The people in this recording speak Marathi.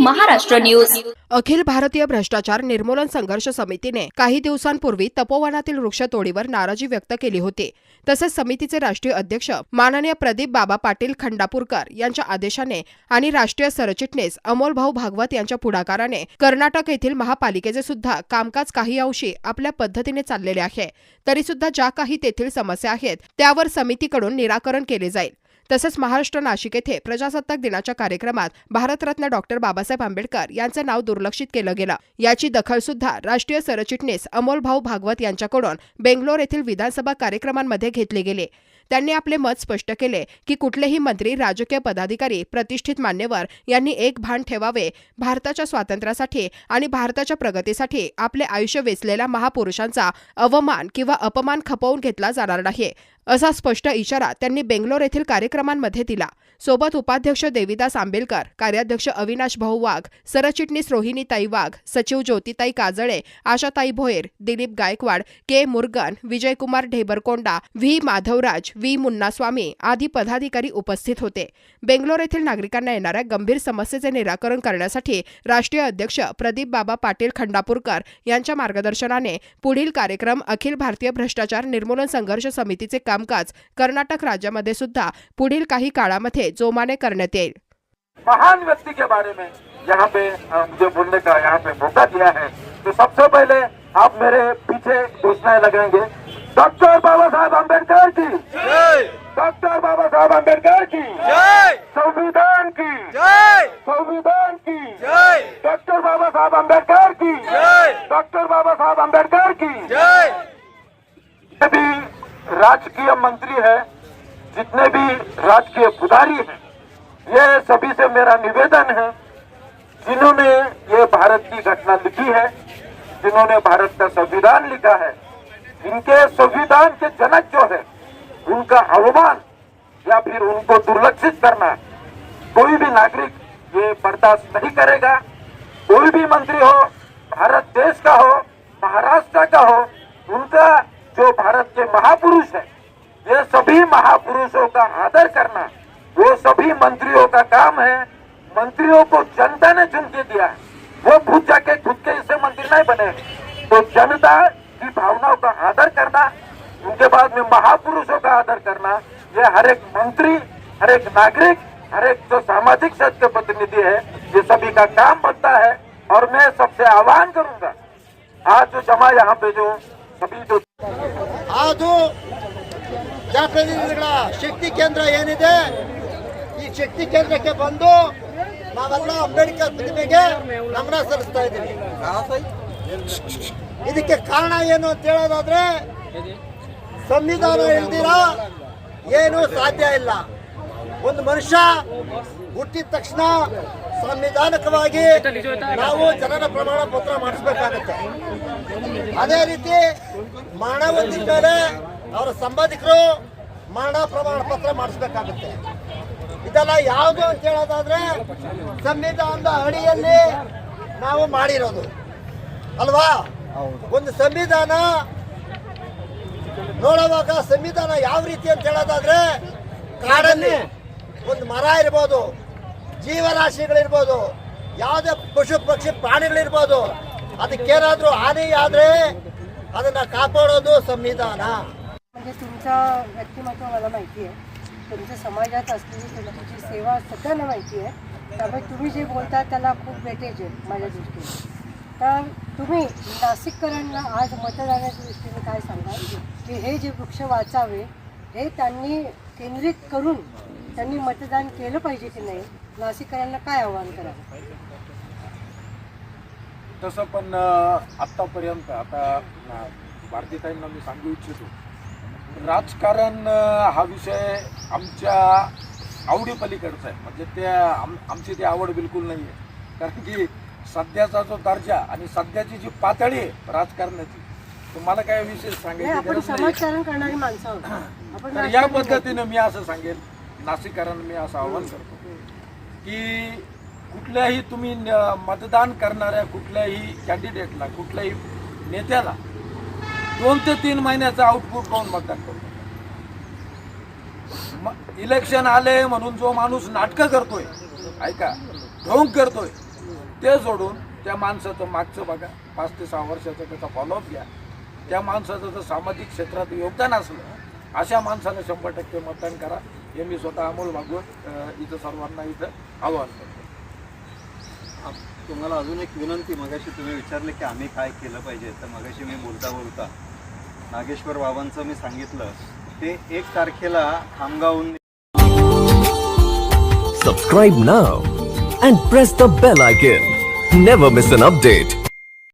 महाराष्ट्र न्यूज. अखिल भारतीय भ्रष्टाचार निर्मूलन संघर्ष समितीने काही दिवसांपूर्वी तपोवनातील वृक्षतोडीवर नाराजी व्यक्त केली होती. तसेच समितीचे राष्ट्रीय अध्यक्ष माननीय प्रदीप बाबा पाटील खंडापूरकर यांच्या आदेशाने आणि राष्ट्रीय सरचिटणीस अमोल भाऊ भागवत यांच्या पुढाकाराने कर्नाटक येथील महापालिकेचे सुद्धा कामकाज काही अंशी आपल्या पद्धतीने चाललेले आहे. तरी सुद्धा ज्या काही तेथील समस्या आहेत त्यावर समितीकडून निराकरण केले जाईल. तसेच महाराष्ट्र नाशिक येथे प्रजासत्ताक दिनाच्या कार्यक्रमात भारतरत्न डॉक्टर बाबासाहेब आंबेडकर यांचं नाव दुर्लक्षित केलं गेलं. याची दखल सुद्धा राष्ट्रीय सरचिटणीस अमोल भाऊ भागवत यांच्याकडून बेंगलोर येथील विधानसभा कार्यक्रमांमध्ये घेतले गेले. त्यांनी आपले मत स्पष्ट केले की कुठलेही मंत्री राजकीय पदाधिकारी प्रतिष्ठित मान्यवर यांनी एक भान ठेवावे. भारताच्या स्वातंत्र्यासाठी आणि भारताच्या प्रगतीसाठी आपले आयुष्य वेचलेल्या महापुरुषांचा अवमान किंवा अपमान खपवून घेतला जाणार नाही. असा स्पष्ट इशारा त्यांनी बेंगलोर येथील कार्यक्रमांमध्ये दिला. सोबत उपाध्यक्ष देविदास आंबेलकर कार्याध्यक्ष अविनाश भाऊ वाघ सरचिटणीस रोहिणीताई वाघ सचिव Jyotitai Kajale Ashatai Bhoyar Dilip Gaikwad K Murugan Vijaykumar Dhebarkonda V Madhavraj V Munnaswamy आदी पदाधिकारी उपस्थित होते. बेंगलोर येथील नागरिकांना येणाऱ्या गंभीर समस्येचे निराकरण करण्यासाठी राष्ट्रीय अध्यक्ष प्रदीप बाबा पाटील खंडापूरकर यांच्या मार्गदर्शनाने पुढील कार्यक्रम अखिल भारतीय भ्रष्टाचार निर्मूलन संघर्ष समितीचे कामकाज. कर्नाटक राज्यामध्ये सुद्धा पुढील काही काळामध्ये जोमाने करण्यात येईल. महान व्यक्ति के बारे में यहाँ पे मुझे बोलने का यहाँ पे मौका दिया है। तो सबसे पहले आप मेरे पीछे घोषणाएं लगाएंगे। डॉक्टर बाबा साहब अम्बेडकर की डॉक्टर बाबा साहब अम्बेडकर की संविधान की। संविधान की। डॉक्टर बाबा साहब अम्बेडकर की डॉक्टर बाबा साहब अम्बेडकर की भी राजकीय मंत्री है, जितने भी राजकीय पुजारी हैं, ये सभी से मेरा निवेदन है, जिन्होंने ये भारत की घटना लिखी है, जिन्होंने भारत का संविधान लिखा है, इनके संविधान के जनक जो है, उनका अवमान या फिर उनको दुर्लक्षित करना, कोई भी नागरिक ये बर्दाश्त नहीं करेगा। कोई भी मंत्री हो, भारत देश का हो, महाराष्ट्र का हो, उनका जो भारत के महापुरुष है ये सभी महापुरुषों का आदर करना, वो सभी मंत्रियों का काम है, मंत्रियों को जनता ने चुन के दिया है। वो खुद जाके खुद के इससे मंत्री नहीं बने। तो जनता की भावनाओं का आदर करना, उनके बाद में महापुरुषों का आदर करना, ये हर एक मंत्री, हर एक नागरिक, हर एक जो सामाजिक क्षेत्र के प्रतिनिधि है, ये सभी का काम बनता है। और मैं सबसे आह्वान करूँगा, आज जो जमा यहाँ पे जो सभी जो ಅದು ಜನಪ್ರತಿನಿಧಿಗಳ ಶಕ್ತಿ ಕೇಂದ್ರ ಏನಿದೆ, ಈ ಶಕ್ತಿ ಕೇಂದ್ರಕ್ಕೆ ಬಂದು ನಾವೆಲ್ಲ ಅಂಬೇಡ್ಕರ್ ಪ್ರತಿಮೆಗೆ ನಮನ ಸಲ್ಲಿಸ್ತಾ ಇದ್ದೀವಿ. ಇದಕ್ಕೆ ಕಾರಣ ಏನು ಅಂತ ಹೇಳೋದಾದ್ರೆ, ಸಂವಿಧಾನ ಇಲ್ದಿರ ಏನು ಸಾಧ್ಯ ಇಲ್ಲ. ಒಂದು ಮನುಷ್ಯ ಹುಟ್ಟಿದ ತಕ್ಷಣ ಸಂವಿಧಾನಿಕವಾಗಿ ನಾವು ಜನರ ಪ್ರಮಾಣ ಪತ್ರ ಮಾಡಿಸ್ಬೇಕಾಗತ್ತೆ. ಅದೇ ರೀತಿ ಹೊಂದಿದ ಮೇಲೆ ಅವರ ಸಂಬಂಧಿಕರು ಮರಣ ಪ್ರಮಾಣ ಪತ್ರ ಮಾಡಿಸ್ಬೇಕಾಗತ್ತೆ. ಇದೆಲ್ಲ ಯಾವುದು ಅಂತ ಹೇಳೋದಾದ್ರೆ ಸಂವಿಧಾನದ ಅಡಿಯಲ್ಲಿ ನಾವು ಮಾಡಿರೋದು. ಅಲ್ವಾ? ಒಂದು ಸಂವಿಧಾನ ನೋಡುವಾಗ ಸಂವಿಧಾನ ಯಾವ ರೀತಿ ಅಂತ ಹೇಳೋದಾದ್ರೆ ಕಾಡಲ್ಲಿ ಒಂದು ಮರ ಇರ್ಬೋದು. ಜೀವರಾಶಿಗಳಿರ್ಬೋದು ಯಾವುದೇ ಪಶು ಪಕ್ಷಿ ಪ್ರಾಣಿಗಳಿರ್ಬೋದು ಅದಕ್ಕೇನಾದ್ರೂ ಹಾನಿ ಆದ್ರೆ ಅದನ್ನ ಕಾಪಾಡೋದು संविधान म्हणजे तुमचं व्यक्तिमत्व मला माहिती आहे तुमच्या समाजात असलेली तुमची सेवा सगळ्यांना माहिती आहे त्यामुळे तुम्ही जे बोलता त्याला खूप वेटेज आहे माझ्या दृष्टीने तर तुम्ही नाशिककरांना आज मतदानाच्या दृष्टीने काय सांगाल की हे जे वृक्ष वाचावे हे त्यांनी केंद्रित करून त्यांनी मतदान केलं पाहिजे की नाही नाशिककरांना काय आव्हान करावं तसं पण आत्तापर्यंत आता भारतीताईंना मी सांगू इच्छितो. राजकारण हा विषय आमच्या आवडीपलीकडचा आहे. म्हणजे ते आम आमची ती आवड बिलकुल नाही आहे. कारण की सध्याचा जो दर्जा आणि सध्याची जी पातळी आहे राजकारणाची तर मला काय विशेष तर या. पद्धतीनं मी असं सांगेन नाशिककारांना मी असं आवाहन करतो. की कुठल्याही तुम्ही मतदान करणाऱ्या कुठल्याही कॅन्डिडेटला कुठल्याही नेत्याला दोन ते तीन महिन्याचं आउटपुट पाहून मतदान करतो. इलेक्शन आले म्हणून जो माणूस नाटकं करतोय ऐका ढोंग करतोय ते सोडून त्या माणसाचं मागचं बघा पाच ते सहा वर्षाचा त्याचा फॉलोअप घ्या. त्या माणसाचं जर सामाजिक क्षेत्रात योगदान असलं अशा माणसाला शंभर टक्के मतदान करा. हे मी स्वतः अमोल भागवत इथं सर्वांना इथं आवाहन करतो आप- तुम्हाला अजून एक विनंती मगाशी तुम्ही विचारले की आम्ही काय केलं पाहिजे तर मगाशी मी बोलता बोलता नागेश्वर बाबांचं मी सांगितलं ते एक तारखेला खामगावहून Subscribe now and press the bell icon. Never miss an update.